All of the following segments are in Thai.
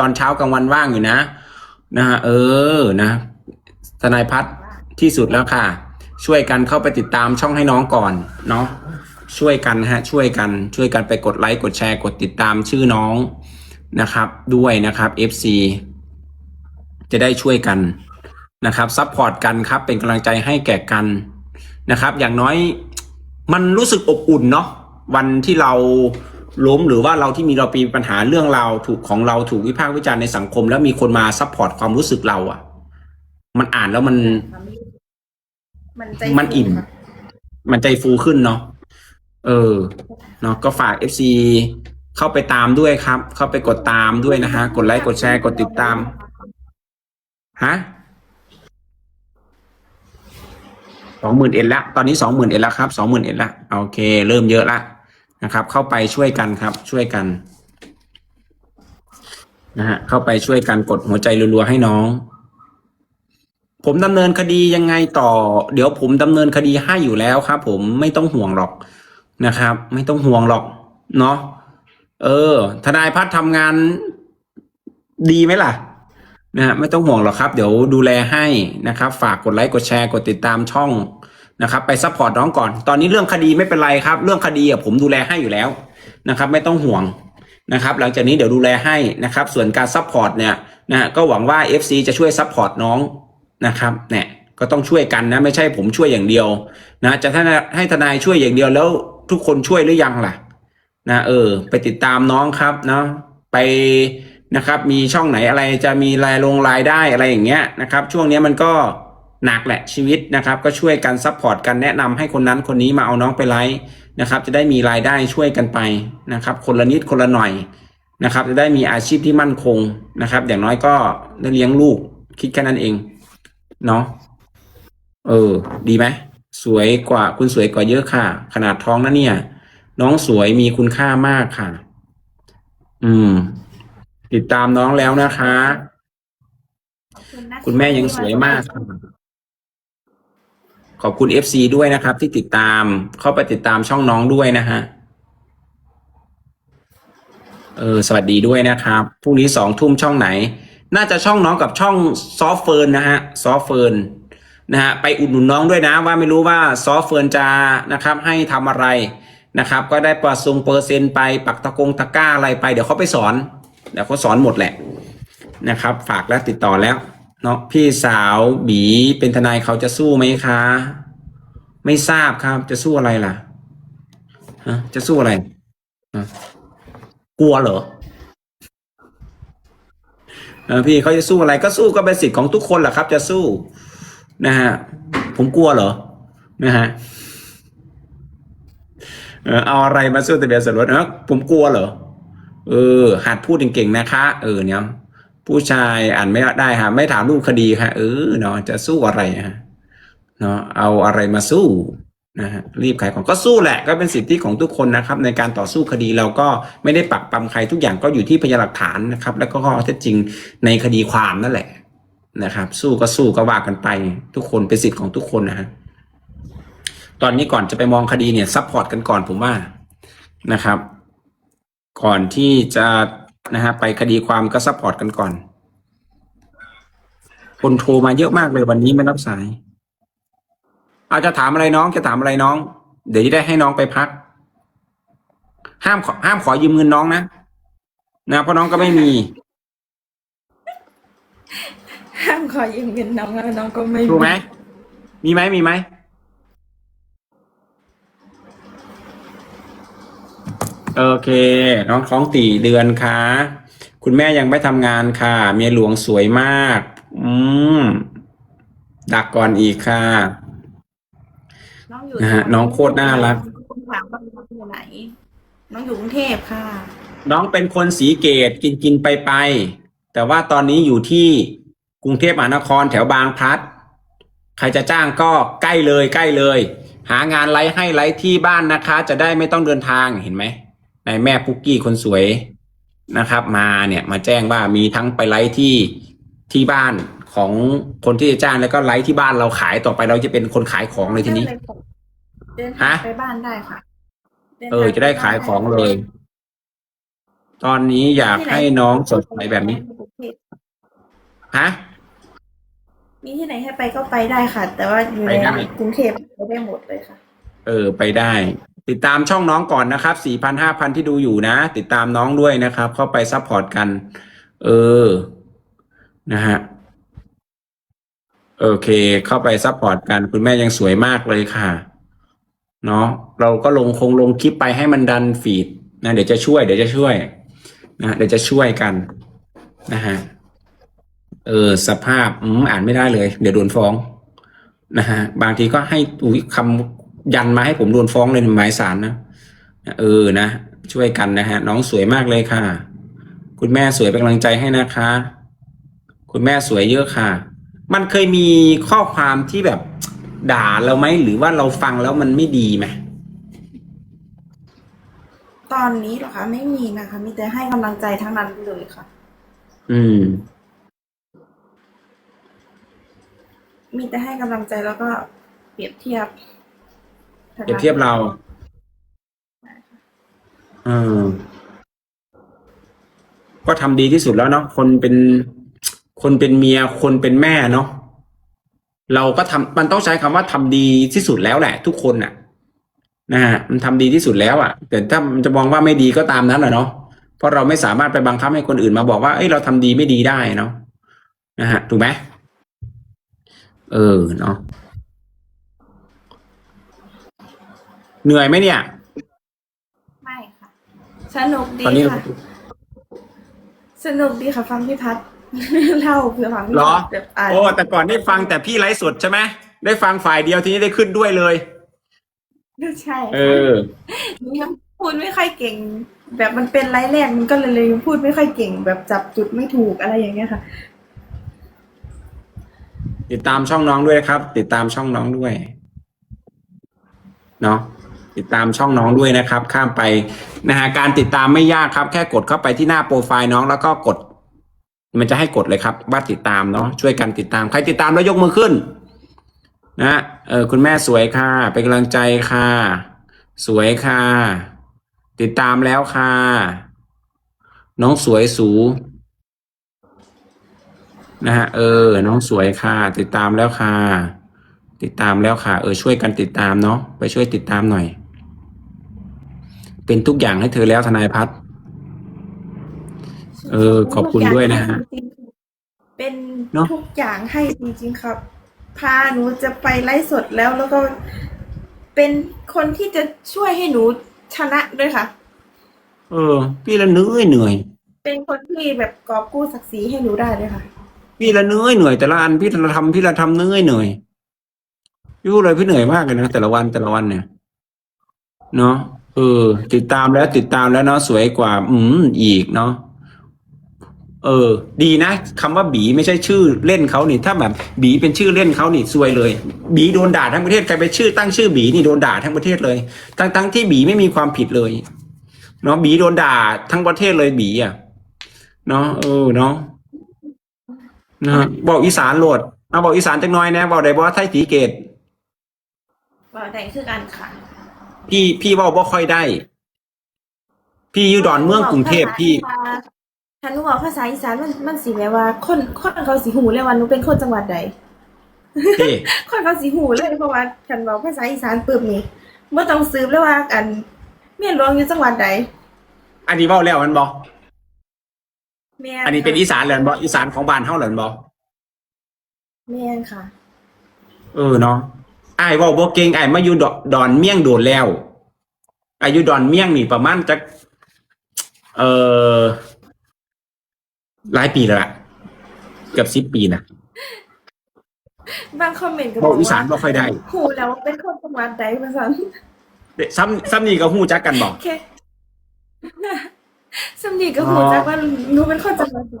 ตอนเช้ากลางวันว่างอยู่นะ นะฮะเออนะทนายพัฒน์ที่สุดแล้วค่ะ ช่วยกันเข้าไปติดตามช่องให้น้องก่อนเนาะช่วยกันฮะช่วยกันช่วยกันไปกดไลค์กดแชร์กดติดตามชื่อน้องนะครับ ด้วยนะครับ FC จะได้ช่วยกันนะครับซัพพอร์ตกันครับ เป็นกำลังใจให้แก่กันนะครับ อย่างน้อยมันรู้สึกอบอุ่นเนาะวันที่เรา ล้มหรือว่าเราที่มีเราปีปัญหาเรื่องเราวถูกของเราถูกวิพากษ์วิจารณ์ในสังคม แล้วมีคนมาซัพพอร์ตความรู้สึกเราอะ่ะ มันอ่านแล้วมัน มันใจมันอิ่มค่ะมันใจฟูขึ้นเนาะเออเนาะก็ฝาก FC เข้าไปตามด้วยครับ เข้าไปกดตามด้วยนะฮะ กดไลค์กดแชร์กดติดตามฮะสองหมื่นเอ็ดละตอนนี้สองหมื่นเอ็ดละครับสองหมื่นเอ็ดละโอเค เริ่มเยอะละ นะครับ เข้าไปช่วยกันครับ ช่วยกันนะฮะเข้าไปช่วยกันกดหัวใจรัวๆให้น้อง ผมดำเนินคดียังไงต่อ เดี๋ยวผมดำเนินคดีให้อยู่แล้วครับ ผมไม่ต้องห่วงหรอกนะครับ ไม่ต้องห่วงหรอก เนาะเออ ทนายพัฒน์ทำงานดีไหมล่ะนะฮะไม่ต้องห่วงหรอกครับ เดี๋ยวดูแลให้นะครับ ฝากกดไลค์กดแชร์กดติดตามช่อง นะครับไปซัพพอร์ตน้องก่อน ตอนนี้เรื่องคดีไม่เป็นไรครับ เรื่องคดีผมดูแลให้อยู่แล้วนะครับ ไม่ต้องห่วงนะครับ หลังจากนี้เดี๋ยวดูแลให้นะครับ ส่วนการซัพพอร์ตเนี่ยนะฮะก็หวังว่า FC จะช่วยซัพพอร์ตน้องนะครับเนี่ยก็ต้องช่วยกันนะ ไม่ใช่ผมช่วยอย่างเดียวนะจะถ้าให้ทนายช่วยอย่างเดียวแล้วทุกคนช่วยหรือยังล่ะนะเออ ไปติดตามน้องครับเนาะไปนะครับ มีช่องไหนอะไรจะมีรายลงรายได้อะไรอย่างเงี้ยนะครับ ช่วงนี้มันก็ หนักแหละชีวิตนะครับ ก็ช่วยกันซัพพอร์ตกันแนะนำให้คนนั้นคนนี้มาเอาน้องไปไลฟ์นะครับ จะได้มีรายได้ช่วยกันไปนะครับ คนละนิดคนละหน่อยนะครับ จะได้มีอาชีพที่มั่นคงนะครับ อย่างน้อยก็ได้เลี้ยงลูกคิดแค่นั้นเองเนาะเออ ดีไหมสวยกว่าคุณสวยกว่าเยอะค่ะ ขนาดท้องนะเนี่ย น้องสวยมีคุณค่ามากค่ะ อืม ติดตามน้องแล้วนะคะขอบณนะะคุณแม่ยังสวยมากค่ะ ขอบคุณ FC ด้วยนะครับ ที่ติดตามเข้าไปติดตามช่องน้องด้วยนะฮะเออสวัสดีด้วยนะครับพรุ่งนี้สองทุ่มช่องไหน น่าจะช่องน้องกับช่องซอฟเฟิร์นนะฮะซอฟเฟิร์นนะฮะไปอุดหนุนน้องด้วยนะ ว่าไม่รู้ว่าซอฟเฟิร์นจะนะครับ ให้ทำอะไรนะครับ ก็ได้ประทรงเปอร์เซ็นต์ไปปักตะกงตะก้าอะไรไปเดี๋ยวเขาไปสอนเดี๋ยวเขาสอนหมดแหละนะครับ ฝากแล้วติดต่อแล้ว เนาะพี่สาวบีเป็นทนายเขาจะสู้ไหมคะ ไม่ทราบครับ จะสู้อะไรล่ะฮะจะสู้อะไรกลัวเหรอพี่เขาจะสู้อะไรก็สู้ก็เป็นสิทธิ์ของทุกคนแหละครับ จะสู้นะฮะผมกลัวเหรอนะฮะเอาอะไรมาสู้ทะเบียนสมรสเออผมกลัวเหรอเออหัดพูดเก่งๆนะคะ เออเนี่ย ผู้ชายอ่านไม่ได้ฮะไม่ถามรูปคดีค่ะเออเนาะจะสู้อะไรฮะเนาะเอาอะไรมาสู้นะฮะรีบขายของก็สู้แหละ ก็เป็นสิทธิของทุกคนนะครับ ในการต่อสู้คดีเราก็ไม่ได้ปักปำใครทุกอย่างก็อยู่ที่พยานหลักฐานนะครับ แล้วก็ข้อเท็จจริงในคดีความนั่นแหละนะครับ สู้ก็สู้ก็ว่ากันไป ทุกคนเป็นสิทธิ์ของทุกคนนะฮะตอนนี้ก่อนจะไปมองคดีเนี่ยซัพพอร์ตกันก่อนผมว่านะครับ ก่อนที่จะ นะฮะไปคดีความก็ซัพพอร์ตกันก่อน คนโทรมาเยอะมากเลยวันนี้ไม่รับสาย อาจจะถามอะไรน้องจะถามอะไรน้อง เดี๋ยวจะได้ให้น้องไปพัก ห้ามขอห้ามขอยืมเงินน้องนะนะเพราะน้องก็ไม่มี ห้ามขอยืมเงินน้องแล้วน้องก็ไม่ถูกไหม มีไหมมีไหม โอเค น้องท้องตีเดือนค่ะคุณแม่ยังไม่ทำงานค่ะ เมียหลวงสวยมาก อืม ดักก่อนอีกค่ะน้องอยู่นะฮะน้องโคตรน่ารักถามว่าน้องอยู่ไหน น้องอยู่กรุงเทพค่ะ น้องเป็นคนสีเกตกินกินไปไป แต่ว่าตอนนี้อยู่ที่กรุงเทพมหานครแถวบางพลัด ใครจะจ้างก็ใกล้เลยใกล้เลย หางานไลฟ์ให้ไลฟ์ที่บ้านนะคะ จะได้ไม่ต้องเดินทางเห็นไหม ในแม่ปุกกี้คนสวยนะครับ มาเนี่ยมาแจ้งว่ามีทั้งไปไลฟ์ที่ที่บ้านของคนที่จะจ้างแล้วก็ไลฟ์ที่บ้านเราขายต่อไปเราจะเป็นคนขายของเลยทีนี้เดินทางฮะไปบ้านได้ค่ะนทางเออจะได้ขายของเลย ตอนนี้อยากให้น้องสดใสแบบนี้ฮะมีที่ไหนให้ไปก็ไปได้ค่ะ แต่ว่าอยู่ไปในได้กรุงเทพไปได้หมดเลยค่ะ เออไปได้ ติดตามช่องน้องก่อนนะครับสี่พันห้าพันที่ดูอยู่นะ ติดตามน้องด้วยนะครับ เข้าไปซัพพอร์ตกัน เออ นะฮะ โอเค เข้าไปซัพพอร์ตกัน คุณแม่ยังสวยมากเลยค่ะ เนาะเราก็ลงคงลงคลิปไปให้มันดันฟีดนะเดี๋ยวจะช่วย เดี๋ยวจะช่วย นะเดี๋ยวจะช่วยกัน นะฮะ เออ สภาพ อืมอ่านไม่ได้เลย เดี๋ยวโดนฟ้องนะฮะบางทีก็ให้อุ้ยคำ ยันมาให้ผมโดนฟ้องเลยในหมายสารนะเออนะช่วยกันนะฮะ น้องสวยมากเลยค่ะ คุณแม่สวยเป็นกำลังใจให้นะคะ คุณแม่สวยเยอะค่ะ มันเคยมีข้อความที่แบบด่าเราไหมหรือว่าเราฟังแล้วมันไม่ดีไหมตอนนี้เหรอคะไม่มีนะคะ มีแต่ให้กำลังใจทั้งนั้นเลยค่ะ อืม มีแต่ให้กำลังใจแล้วก็เปรียบเทียบ เปรียบเทียบเราเออก็ทำดีที่สุดแล้วเนาะคนเป็นคนเป็นเมียคนเป็นแม่เนาะเราก็ทำมันต้องใช้คำว่าทำดีที่สุดแล้วแหละ ทุกคนน่ะนะฮะมันทำดีที่สุดแล้วอะ่ะ แต่ถ้ามันจะมองว่าไม่ดีก็ตามนั้นแหละเนาะเพราะเราไม่สามารถไปบังคับให้คนอื่นมาบอกว่าเอ้ยเราทำดีไม่ดีได้เนาะนะฮะถูกไหมเออเนาะ เหนื่อยไหมเนี่ย ไม่ค่ะ สนุกดีตอนนี้ ค่ะ สนุกดีค่ะฟังพี่พัฒน์ เล่าเพื่อฟังพี่เหรอ พัฒน์แบบอ่านโอ้ แต่ก่อนได้ฟังแต่พี่ไลฟ์สดใช่ไหมได้ฟังฝ่ายเดียวทีนี้ได้ขึ้นด้วยเลย ใช่เอค่ะอหนูยังพูดไม่ค่อยเก่ง แบบมันเป็นไลฟ์แรกมันก็เลยเลยยังพูดไม่ค่อยเก่ง แบบจับจุดไม่ถูกอะไรอย่างเงี้ยค่ะ ติดตามช่องน้องด้วยครับ ติดตามช่องน้องด้วย เนาะ ติดตามช่องน้องด้วยนะครับ ข้ามไปนะฮะการติดตามไม่ยากครับ แค่กดเข้าไปที่หน้าโปรไฟล์น้องแล้วก็กด มันจะให้กดเลยครับว่าติดตามเนาะช่วยกันติดตามใครติดตามแล้วยกมือขึ้นนะเออคุณแม่สวยค่ะ เป็นกำลังใจค่ะ สวยค่ะ ติดตามแล้วค่ะ น้องสวยสูนะฮะเออ น้องสวยค่ะ ติดตามแล้วค่ะ ติดตามแล้วค่ะ เออช่วยกันติดตามเนาะไปช่วยติดตามหน่อย เป็นทุกอย่างให้เธอแล้วทนายพัฒน์เออ ขอบคุณด้วยนะฮะ เป็นเนอะ ทุกอย่างให้จริงๆครับ พาหนูจะไปไลฟ์สดแล้วแล้วก็เป็นคนที่จะช่วยให้หนูชนะด้วยค่ะ เออ พี่ละเหนื่อยเหนื่อย เป็นคนที่แบบกอบกู้ศักดิ์ศรีให้หนูได้เลยค่ะ พี่ละเหนื่อยเหนื่อยแต่ละอันพี่ละทำพี่ละทำเหนื่อยเหนื่อยพี่พูดเลยพี่เหนื่อยมากเลยนะแต่ละวันแต่ละวันเนี่ย เนาะ เออ ติดตามแล้วติดตามแล้วเนาะสวยกว่า อืมอีกเนาะเออ ดีนะคำว่าบีไม่ใช่ชื่อเล่นเขานี่ ถ้าแบบบีเป็นชื่อเล่นเขานี่ซวยเลย บีโดนด่าทั้งประเทศใครไปชื่อตั้งชื่อบีนี่โดนด่าทั้งประเทศเลยทั้งทั้งที่บีไม่มีความผิดเลยเนาะบีโดนด่าทั้งประเทศเลยบีอะเนาะเออเนาะนะบอกอีสานโหลดเอาบอกอีสานจังน้อยนะบอกได้บอกไทยสีเกตว่าไหนคือการค่ะ พี่พี่เว่าบ่ค่อยได้ พี่อยู่ดอนเมืองกรุงเทพพี่ฉันรู้ว่าภาษาอีสานมันมันสิแปลว่า คนคนเขาสิหูเลยว่าหนูเป็นคนจังหวัดใดพี่คนเขาสิหูเลยเพราะว่าฉันบอกภาษาอีสานปึ๊บนี่เมื่อต้องสืบเลยว่า อันเมียนหลวงอยู่จังหวัดใดอันนี้เว้าแล้วมันบอกแม่อันนี้เป็นอีสานเหรอนบอกอีสานของบ้านเฮาเหรอนบอกแม่นค่ะ เออเนาะ อ้ายเว้าบ่เก่งอ้ายมาอยู่ดอนดอนเมี่ยงโดนแล้ว อายุดอนเมี่ยงนี่ประมาณจักเอ่อหลายปีแล้วล่ะเกือบสิบปีนะบางคอมเมนต์ก็บเว้าอกอีสานว่าบ่ค่อยได้หูแล้วว่าเป็นคนจังหวัดใดภาษาเด้ซ้ำซ้ำนี่ก็ฮู้จักกันบอกแค่สำนีก็หูจักว่าหนูเป็นคนจังหวัดไหน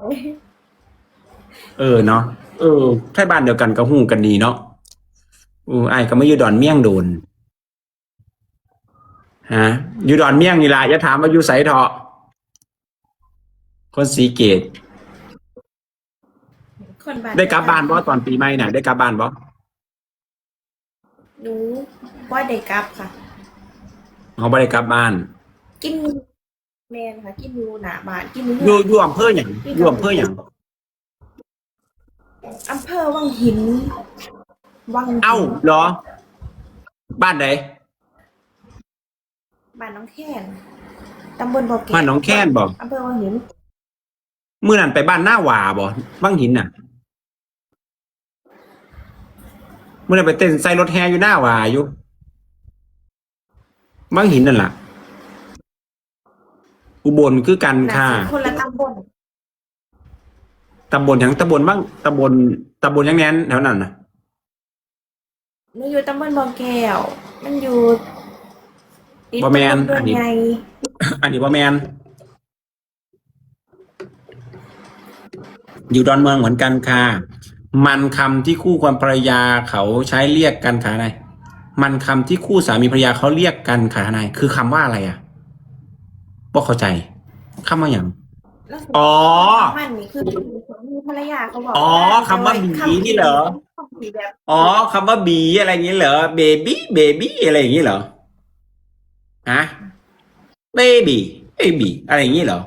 เออเนาะเออใช่บ้านเดียวกันก็ฮู้กันดีเนาะ อืออ้ายก็มาอยู่ดอนเมี่ยงโดนฮะอยู่ดอนเมี่ยงนี่ล่ะอย่าถามว่าอยู่ไสเถาะคนสีเกตคนบ้านได้กลับบ้านบ่ตอนปีใหม่น่ะ ได้กลับบ้านบ่หนูว่าได้กลับค่ะเขาบ่ได้กลับบ้าน กินแมนค่ะ กินอยู่หนาบานกินอยู่อยู่อยู่อำเภออย่างอยู่อำเภออย่างอำเภอวังหิน วังหินเอ้าเหรอ บ้านไหนบ้านน้องแคนตำบลบ่อแก่บ้านหนองแค้นบอกอำเภอวังหินเมื่อนั้นไปบ้านหน้าหวาบ่บ้างหินน่ะ เมื่อนั้นไปเต้นใส่รถแฮอยู่หน้าหวาอยู่บ้างหินนั่นล่ะ อุบลคือกันน่าค่ะสิคนละตำบลตำบลทั้งตำบลบ้างตำบลตำบลยังแน่นแถวนั้นน่ะ หนูอยู่ตำบลบ่อแก้ว มันอยู่ติดบ่แม่นตำบลอันนี้ ไงอันนี้บ่แมนอยู่ดอนเมืองเหมือนกันค่ะ มันคำที่คู่ความภรรยาเขาใช้เรียกกันค่ะนายมันคำที่คู่สามีภรรยาเขาเรียกกันค่ะนายคือคำว่าอะไรอะบ่เข้าใจคำว่าอย่าง แล้วอ๋อ มันนี่คือสามีภรรยาเขาบอกอ๋อคำว่าหมีนี่เหรอ คำผีแบบอ๋อคำว่าบีอะไรอย่างนี้เหรอเบบี้เบบี้อะไรอย่างนี้เหรอฮะเบบี้เบบี้อะไรอย่างนี้เหรอ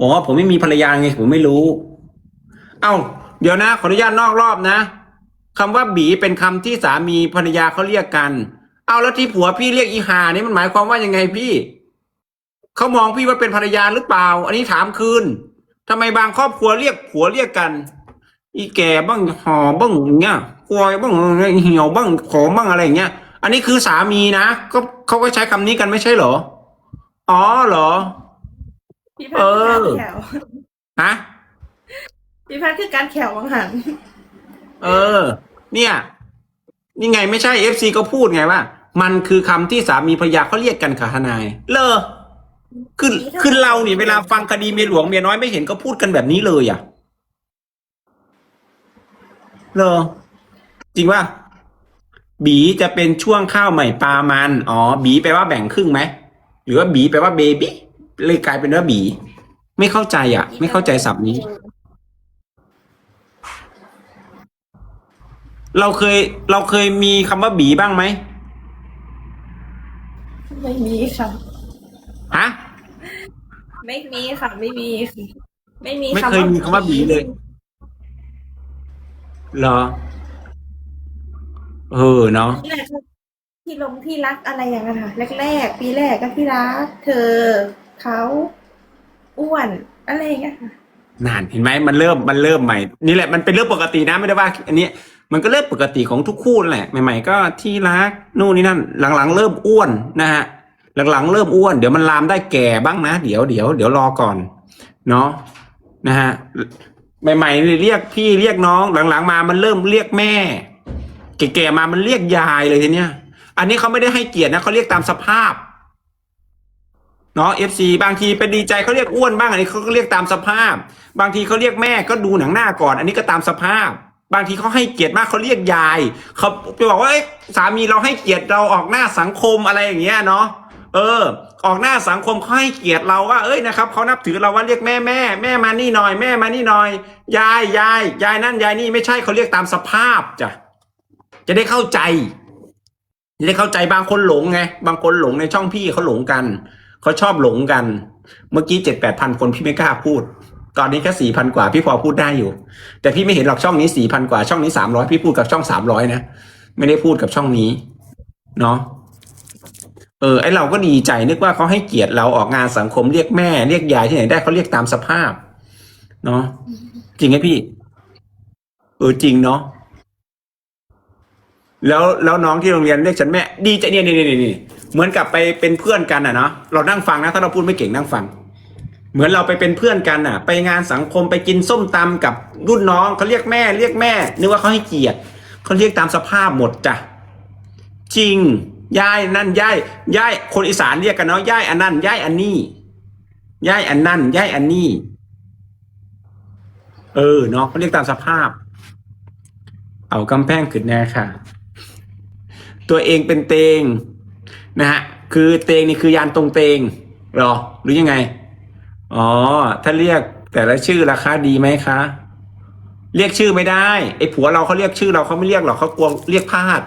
อ๋อผมไม่มีภรรยาไงผมไม่รู้ เอ้า เดี๋ยวนะ ขออนุญาตนอกรอบนะคำว่าบีเป็นคำที่สามีภรรยาเขาเรียกกัน เอาแล้วที่ผัวพี่เรียกอีหานี่มันหมายความว่ายังไงพี่ เขามองพี่ว่าเป็นภรรยาหรือเปล่า อันนี้ถามคืนทำไมบางครอบครัวเรียกผัวเรียกกัน อีแก่บ้างหอบ้างอย่างเงี้ยควายบ้างเหี่ยวบ้างขอบ้างอะไรอย่างเงี้ย อันนี้คือสามีนะก็เขาก็ใช้คำนี้กันไม่ใช่เหรอ อ๋อเหรอพี่พัดคือการแขวฮะพี่พัดคือการแขววังหัน เออ เนี่ย นี่ไงไม่ใช่เอฟซีก็พูดไงว่า มันคือคำที่สามีภรรยาเขาเรียกกันค่ะทนาย เลอ คือคือเราเนี่ยเวลาฟังคดีเมียหลวงเมียน้อยไม่เห็นก็พูดกันแบบนี้เลยอะเลอจริงว่าบีจะเป็นช่วงข้าวใหม่ปลามัน อ๋อ บีแปลว่าแบ่งครึ่งไหม หรือว่าบีแปลว่าเบบี้เลยกลายเป็นว่าบี ไม่เข้าใจอะ ไม่เข้าใจศัพท์นี้ เราเคย เราเคยมีคำว่าบีบ้างไหม ไม่มีค่ะ ฮะ ไม่มีค่ะ ไม่มีค่ะไม่มีไม่เคยมีคำว่าบีเลย เหรอ เออเนาะนี่แหละค่ะที่ลงที่รักอะไรอย่างเงี้ยค่ะแรกๆปีแรกก็ที่รัก เธอเขาอ้วนอะไรอย่างเงี้ยค่ะนานเห็นไหมมันเริ่มมันเริ่มใหม่ นี่แหละมันเป็นเรื่องปกตินะไม่ได้ว่า อันนี้มันก็เริ่มปกติของทุกคู่นั่นแหละ ใหม่ ๆ ก็ที่รักนู่นนี่นั่น หลังๆ เริ่มอ้วนนะฮะ หลังๆเริ่มอ้วนเดี๋ยวมันลามได้แก่บ้างนะ เดี๋ยวเดี๋ยวเดี๋ยวรอก่อน เนาะนะฮะใหม่ๆเรียกพี่เรียกน้องหลังๆมามันเริ่มเรียกแม่แก่ๆมามันเรียกยายเลยทีเนี้ย อันนี้เขาไม่ได้ให้เกียรตินะเขาเรียกตามสภาพเนาะเอฟซีบางทีไปดีใจเขาเรียกอ้วนบ้างอันนี้เขาก็เรียกตามสภาพ บางทีเขาเรียกแม่ก็ดูหนังหน้าก่อน อันนี้ก็ตามสภาพ บางทีเขาให้เกียรติมากเขาเรียกยายเขาไปบอกว่าเอ้สามีเราให้เกียรติเราออกหน้าสังคมอะไรอย่างเงี้ยเนาะ เออ ออกหน้าสังคมเขาให้เกียรติเราว่า เอ้ยนะครับเขานับถือเราว่าเรียกแม่แม่แม่มานี่หน่อยแม่มานี่หน่อย ยายยายยายนั่นยายนี่ไม่ใช่เขาเรียกตามสภาพจ้ะจะได้เข้าใจจะได้เข้าใจบางคนหลงไงบางคนหลงในช่องพี่เขาหลงกันเขาชอบหลงกัน เมื่อกี้เจ็ดแปดพันคนพี่ไม่กล้าพูด ตอนนี้แค่สี่พันกว่าพี่พอพูดได้อยู่ แต่พี่ไม่เห็นหรอกช่องนี้สี่พันกว่าช่องนี้สามร้อยพี่พูดกับช่องสามร้อยนะไม่ได้พูดกับช่องนี้ เนาะ เออไอเราก็ดีใจนึกว่าเขาให้เกียรติเราออกงานสังคมเรียกแม่เรียกยายที่ไหนได้เขาเรียกตามสภาพ เนาะจริงไหมพี่ เออจริงเนาะแล้วแล้วน้องที่โรงเรียนเรียกฉันแม่ ดีใจเนี่ยนี่นี่นี่เหมือนกับไปเป็นเพื่อนกันอะเนาะเรานั่งฟังนะถ้าเราพูดไม่เก่งนั่งฟัง เหมือนเราไปเป็นเพื่อนกันอะ ไปงานสังคมไปกินส้มตำกับรุ่นน้องเขาเรียกแม่ เรียกแม่นึกว่าเขาให้เกียรติเขาเรียกตามสภาพหมดจ้ะจริง ย่ายนั่นย่ายย่ายคนอีสานเรียกกันเนาะย่ายอันนั่นย่ายอันนี้ย่ายอันนั่นย่ายอันนี้ เออเนาะเขาเรียกตามสภาพ เอากำแพงขึ้นแน่ค่ะ ตัวเองเป็นเตงนะฮะคือเตงนี่คือยานตรงเตงหรอหรือยังไง อ๋อ ถ้าเรียกแต่ละชื่อราคาดีไหมคะ เรียกชื่อไม่ได้ไอ้ผัวเราเขาเรียกชื่อเราเขาไม่เรียกหรอกเขากลัวเรียกพลาด